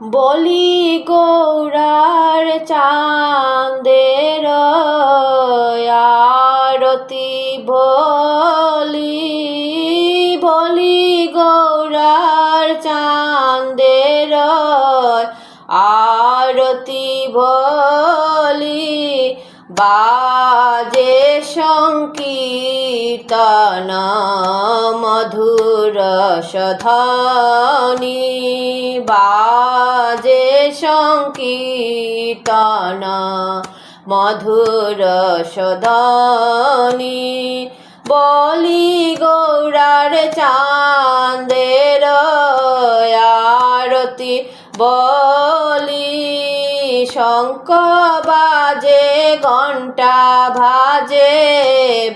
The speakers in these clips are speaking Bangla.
বলি গৌরার চাঁদের আরতি বলি বলি গৌরার চাঁদের আরতি বলি বাজে সংকীর্তন মধুর বাজে সংকীর্তন মধুর সধনি বলি গৌরার চাঁদের আরতি বলি বাজে ঘণ্টা ভাজে,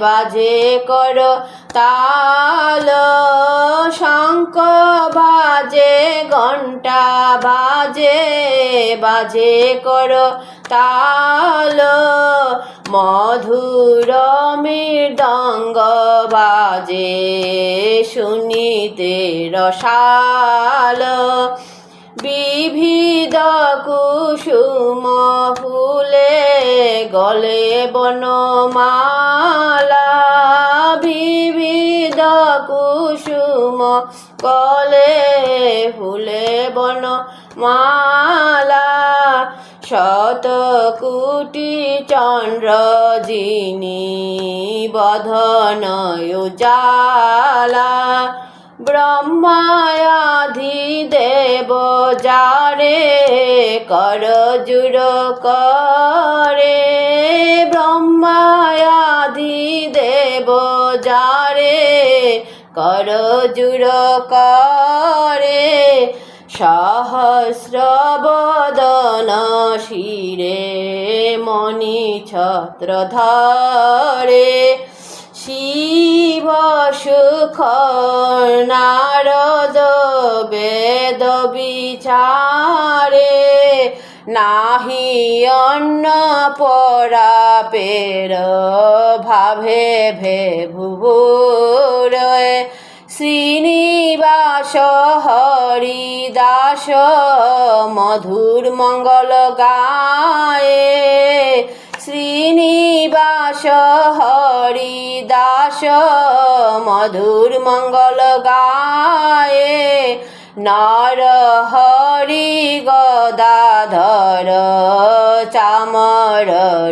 বাজে কর তাল। শঙ্খ বাজে ঘণ্টা বাজে বাজে কর তাল। মধুর মৃদঙ্গ বাজে শুনিতে রসাল। বিবিধ কুসুম ফুলে গলে বনমালা, বিবিধ কুসুম, গলে ফুলে বনমালা, শত কোটি চন্দ্র যিনি বধনয় জালা ব্রহ্মায়াধি দেব যারে, কর জুড় করে ব্রহ্মায়াধি দেব যারে, কর জুড় করে। সহস্র বদন শিরে, মণি ছত্র ধরে। শিব সুখ নারদ বেদ বিচারে নাহি অন্ন পরা পের ভাবে ভে ভুবুরে শ্রীনিবাস হরিদাস মধুর মঙ্গল গায়ে। শ্রীনিবাস হরিদাস মধুর মঙ্গল গায়ে। নর হরি গদাধর চামর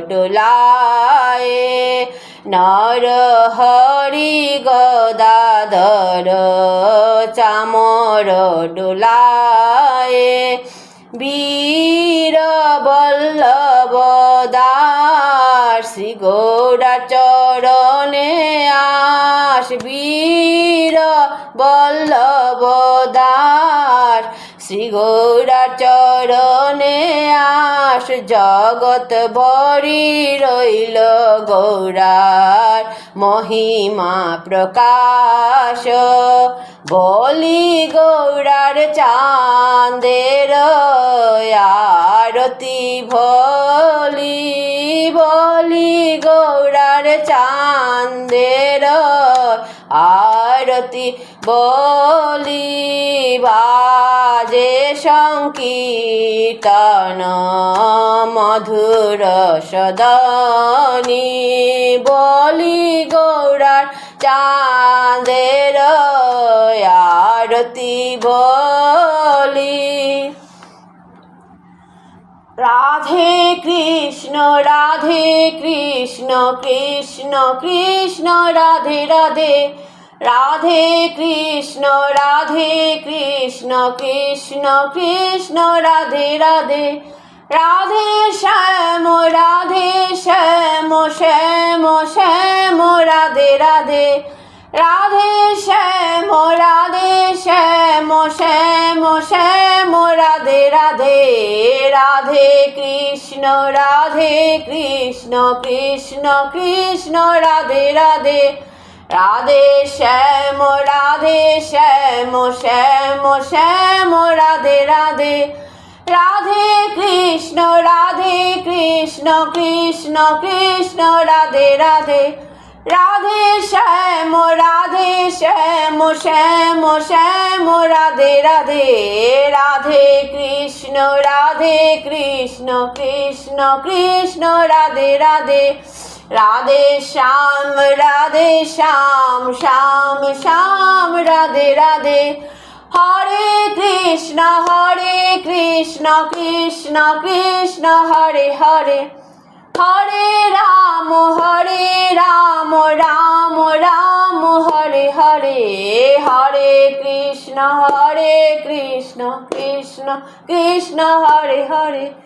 ডোলায়ে। নর হরি গদাধর চামর ডোলায়ে। বীর বল্লভ দাস শ্রী গৌরা চরণে আস। বীর বল্লভ দাস শ্রী গৌরা চরণে আস জগত বরি রইল গৌরার মহিমা প্রকাশ। বলি গৌরার চাঁদের আরতি ভলি বলি গৌরার চাঁদের আরতি বলি, বাজে সংকীর্তন, মধুর সদনি বলি, গৌরার চাঁদের আরতি বলি। রাধে কৃষ্ণ রাধে কৃষ্ণ কৃষ্ণ কৃষ্ণ, রাধে রাধে রাধে কৃষ্ণ রাধে কৃষ্ণ কৃষ্ণ কৃষ্ণ, রাধে রাধে। রাধে শ্যাম রাধে শ্যাম শ্যাম শ্যাম, রাধে রাধে। রাধে শ্যাম রাধে শ্যাম শ্যাম শ্যাম, রাধে রাধে। রাধে কৃষ্ণ রাধে কৃষ্ণ কৃষ্ণ কৃষ্ণ, রাধে রাধে। রাধে শ্যাম রাধে শ্যাম শ্যাম শ্যাম, রাধে রাধে। রাধে কৃষ্ণ রাধে কৃষ্ণ কৃষ্ণ কৃষ্ণ, রাধে রাধে। রাধে শ্যাম রাধে শ্যাম শ্যাম শ্যাম, রাধে রাধে। রাধে কৃষ্ণ রাধে কৃষ্ণ কৃষ্ণ কৃষ্ণ, রাধে রাধে। রাধে শ্যাম রাধে শ্যাম শ্যাম শ্যাম, রাধে রাধে। হরে কৃষ্ণ হরে কৃষ্ণ কৃষ্ণ কৃষ্ণ, হরে হরে। হরে রাম হরে রাম রাম রাম, হরে হরে। হরে কৃষ্ণ হরে কৃষ্ণ কৃষ্ণ কৃষ্ণ, হরে হরে।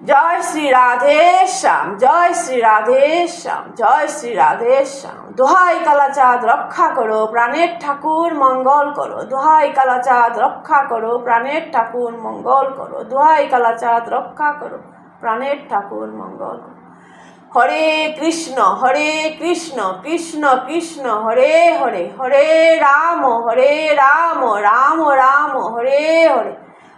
জয় শ্রী রাধে শ্যাম, জয় শ্রী রাধে শ্যাম, জয় শ্রী রাধে শ্যাম। দোহাই কালাচাঁদ, রক্ষা করো প্রাণের ঠাকুর, মঙ্গল করো। দোহাই কালাচাঁদ, রক্ষা করো প্রাণের ঠাকুর, মঙ্গল করো। দোহাই কালাচাঁদ, রক্ষা করো প্রাণের ঠাকুর, মঙ্গল হরে কৃষ্ণ হরে কৃষ্ণ কৃষ্ণ কৃষ্ণ, হরে হরে হরে রাম হরে রাম রাম রাম, হরে হরে।